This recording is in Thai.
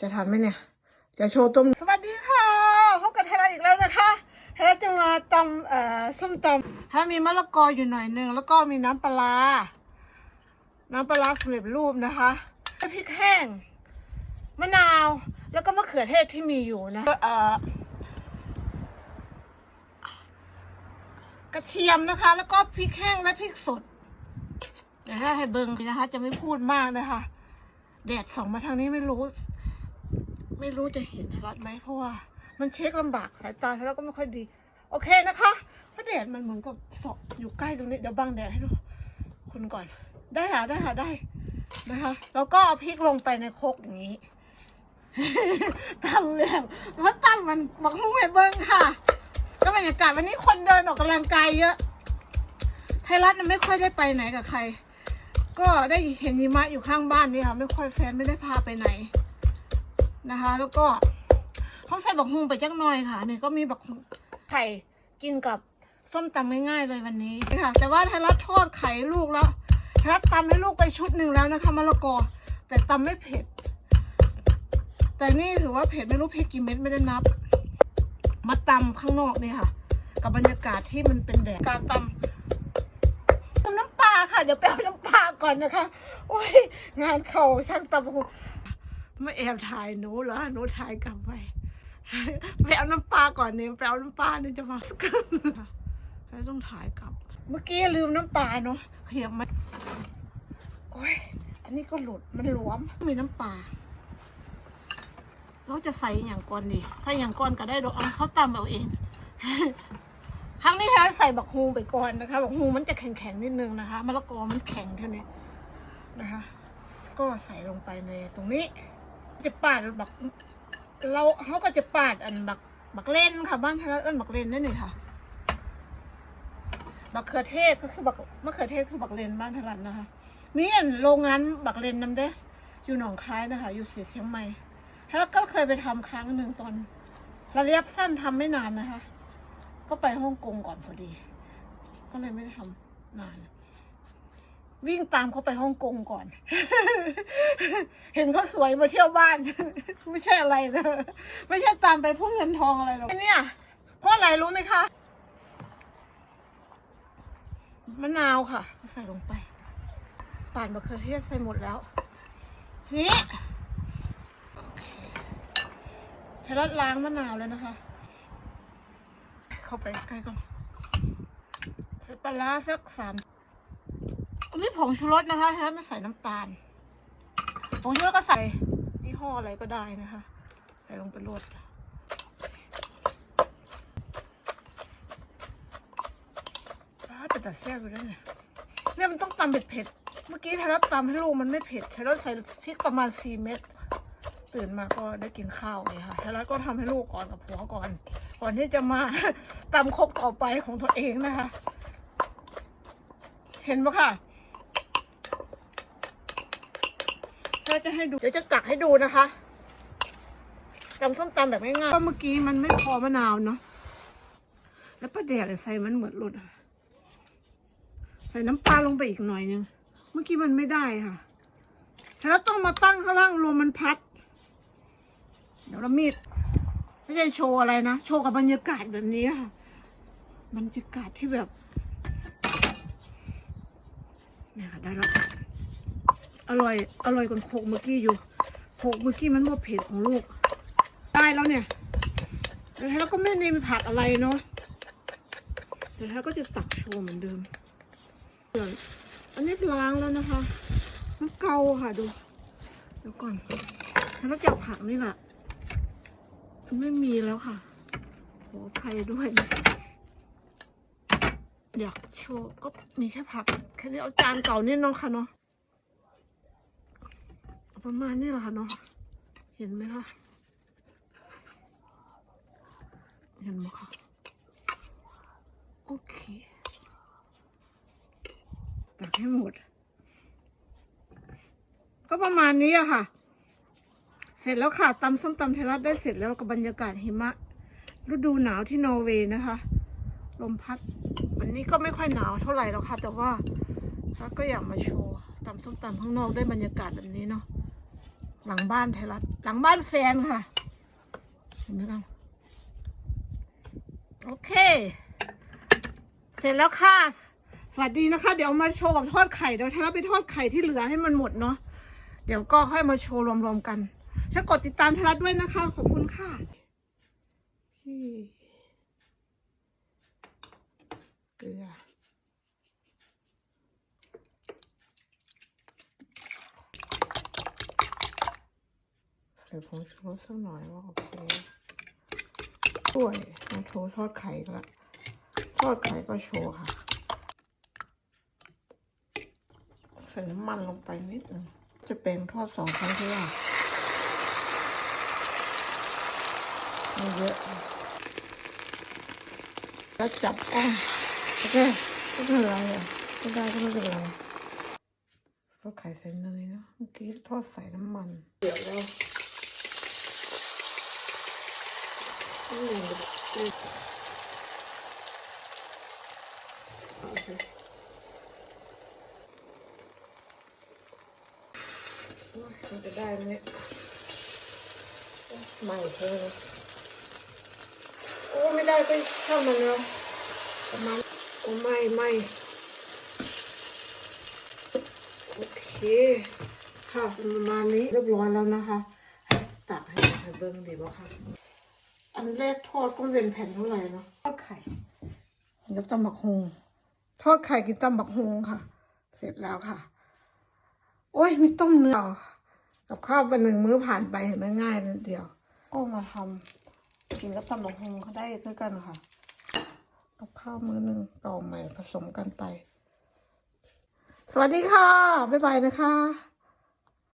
จะทันไหมเนี่ย จะโชว์ต้ม สวัสดีค่ะ พบกับไทยรัฐอีกแล้วนะคะไทยรัฐจะมาตำเอ่อส้มตำถ้ามีมะละกออยู่หน่อยหนึ่งแล้วก็มีน้ำปลา น้ำปลาสำเร็จรูปนะคะพริกแห้ง มะนาว แล้วก็มะเขือเทศที่มีอยู่นะเอ่อกระเทียมนะคะ แล้วก็พริกแห้งและพริกสดเดี๋ยวถ้าให้เบิ้งนะคะ จะไม่พูดมากนะคะแดดส่องมาทางนี้ไม่รู้ ไม่รู้จะเห็นทรัดไหมเพราะว่ามันเช็คลำบากสายตาแล้วก็ไม่ค่อยดี โอเคนะคะเพราะแดดมันเหมือนกับสอบอยู่ใกล้ตรงนี้เดี๋ยวบังแดดให้ดูคุณก่อน ได้ค่ะได้ค่ะได้นะคะ แล้วก็เอาพริกลงไปในโครกอย่างนี้ตำแล้วว่าตำมันบอกหุ้งให้เบิ้งค่ะ ก็บรรยากาศวันนี้คนเดินออกกำลังกายเยอะ ไทยรัฐไม่ค่อยได้ไปไหนกับใคร ก็ได้เห็นหิมะอยู่ข้างบ้านนี่ค่ะ ไม่ค่อยแฟนไม่ได้พาไปไหน นะคะ แล้วก็เขาใส่บักฮุงไปจักหน่อยค่ะนี่ก็มีบักฮุงไข่กินกับส้มตำง่ายๆเลยวันนี้ค่ะ แต่ว่าไทยรัฐทอดไข่ลูกแล้วไทยรัฐตำให้ลูกไปชุดหนึ่งแล้วนะคะมะละกอ แต่ตำไม่เผ็ด แต่นี่ถือว่าเผ็ดไม่รู้เผ็ดกี่เม็ดไม่ได้นับ มาตำข้างนอกนี่ค่ะ กับบรรยากาศที่มันเป็นแดดการตำน้ำปลาค่ะ เดี๋ยวไปเอาน้ำปลาก่อนนะคะโอ้ยงานเขาช่างตำ ไม่แอบถ่ายหนูเหรอหนูถ่ายกลับไปไปเอาน้ำปลาก่อนเนี่ยไปเอาน้ำปลาเนี่ยจะมาแล้วต้องถ่ายกลับ เมื่อกี้ลืมน้ำปลาเนาะเขียบมันโอ้ยอันนี้ก็หลุดมันหลวมมีน้ำปลาเราจะใส่อย่างก่อนดีใส่อย่างก่อนก็ได้ดอกเอาเขาตำเอาเอง ครั้งนี้เราใส่บักฮูไปก่อนนะคะบักฮูมันจะแข็งๆนิดนึงนะคะมะละกอมันแข็งเท่านี้นะคะ ก็ใส่ลงไปในตรงนี้ จะปาดบักเราเขาก็จะปาดอันบักบักเล่นค่ะบ้านทางเอิ้นบักเล่นนั่นนี่ค่ะบักเขือเทศก็คือบักมะเขือเทศคือบักเลนบ้านทางรันนะคะมีอันโรงงานบักเลนนำเด้ อยู่หนองคายนะคะ อยู่ศรีเชียงใหม่แล้วก็เคยไปทำครั้งหนึ่งตอนระยะสั้นทำไม่นานนะคะ ก็ไปฮ่องกงก่อนพอดี ก็เลยไม่ได้ทำนาน วิ่งตามเขาไปฮ่องกงก่อน เห็นเขาสวยมาเที่ยวบ้าน ไม่ใช่อะไรเลย ไม่ใช่ตามไปพุ่งเงินทองอะไรหรอกเนี่ยเพราะอะไรรู้ไหมคะมะนาวค่ะใส่ลงไปป่านมะเขือเทศใส่หมดแล้วทีนี้ไทยรัฐล้างมะนาวแล้วนะคะ เข้าไปใกล้ก่อนใส่ปลาร้าสักสาม อันนี้ผงชูรสนะคะถ้าไม่ใส่น้ำตาล ผงชูรสก็ใส่ยี่ห้ออะไรก็ได้นะคะ ใส่ลงไปรดป้าดแต่ตัดแซ่บไปด้วยเนี่ยเนี่ยมันต้องตำเผ็ดๆเมื่อกี้ไทยรัฐตำให้ลูกมันไม่เผ็ดไทยรัฐใส่พริกประมาณสี่เม็ด ตื่นมาก็ได้กินข้าวไงค่ะไทยรัฐก็ทำให้ลูกก่อนกับผัวก่อน ก่อนที่จะมาตำครบต่อไปของตัวเองนะคะ เห็นปะค่ะ ถ้าจะให้ดู เดี๋ยวจะตักให้ดูนะคะตำส้มตำแบบง่ายๆก็เมื่อกี้มันไม่พอมะนาวเนาะ แล้วป้าแดดใส่มันเหมือนหลุดอะใส่น้ำปลาลงไปอีกหน่อยนึง เมื่อกี้มันไม่ได้ค่ะ แล้วต้องมาตั้งข้างล่างลมมันพัด เดี๋ยวเรามีดไม่ใช่โชว์อะไรนะ โชว์กับบรรยากาศแบบนี้ค่ะ บรรยากาศที่แบบเนี่ยได้แล้ว อร่อย อร่อยกว่าโขกเมื่อกี้อยู่โขกเมื่อกี้มันว่าเผ็ดของลูก ได้แล้วเนี่ย แล้วก็ไม่ได้มีผักอะไรเนาะแต่แล้วก็จะตักโชว์เหมือนเดิมส่วนอันนี้ล้างแล้วนะคะ มันเกาค่ะดู เดี๋ยวก่อน แล้วจับผักนี่แหละไม่มีแล้วค่ะ ขออภัยด้วย อยากโชว์ก็มีแค่ผัก แค่นี้เอาจานเก่านี่เนาะค่ะเนาะ ประมาณนี้แหละค่ะเนาะเห็นไหมคะเห็นไหมคะโอเคตักให้หมด ก็ประมาณนี้อะค่ะ เสร็จแล้วค่ะตำส้มตำไทยรัฐได้เสร็จแล้วกับบรรยากาศหิมะ ฤดูหนาวที่นอร์เวย์นะคะ ลมพัดวันนี้ก็ไม่ค่อยหนาวเท่าไหร่แล้วค่ะ แต่ว่าก็อยากมาโชว์ตำส้มตำข้างนอกได้บรรยากาศแบบนี้เนาะ หลังบ้านไทยรัฐ หลังบ้านแฟนค่ะ เห็นไหมคะโอเค เสร็จแล้วค่ะ สวัสดีนะคะ เดี๋ยวมาโชว์กับทอดไข่เดี๋ยวไทยรัฐไปทอดไข่ที่เหลือให้มันหมดเนาะเดี๋ยวก็ค่อยมาโชว์รวมๆกันช่วยกดติดตามไทยรัฐด้วยนะคะ ขอบคุณค่ะเกลือ ใส่ผงชูรสสักหน่อยว่าโอเคด้วยมาโชว์ทอดไข่ละทอดไข่ก็โชว์ค่ะ ใส่น้ำมันลงไปนิดหนึ่งจะเป็นทอดสองครั้งที่ว่าไม่เยอะแล้วจับก้อโอเคไม่เป็นไรอะไม่ได้ก็ไม่เป็นไรทอดไข่ใส่เนยนะเมื่อกี้ทอดใส่น้ำมัน เดี๋ยวแล้วอื มันจะได้ไหมเนี่ยใหม่เธอโอ้ไม่ได้ไปช่างมันแล้วประมาณโอ้ไม่ไม่โอเค ค่ะประมาณนี้เรียบร้อยแล้วนะคะ ให้ตักให้ให้เบิ้งดีบ่ค่ะ อันแรกทอดก็เป็นแผ่นเท่าไหร่เนาะทอดไข่กินกับตำบักฮงทอดไข่กินตำบักฮงค่ะ เสร็จแล้วค่ะ โอ้ยไม่ต้มเนื้อกับข้าวเป็นหนึ่งมื้อผ่านไปเห็นไหมง่ายนิดเดียว ก็มาทำกินกับตำบักฮงเขาได้ด้วยกันค่ะกับข้าวมื้อหนึ่งต่อใหม่ผสมกันไป สวัสดีค่ะ บ๊ายบายนะคะ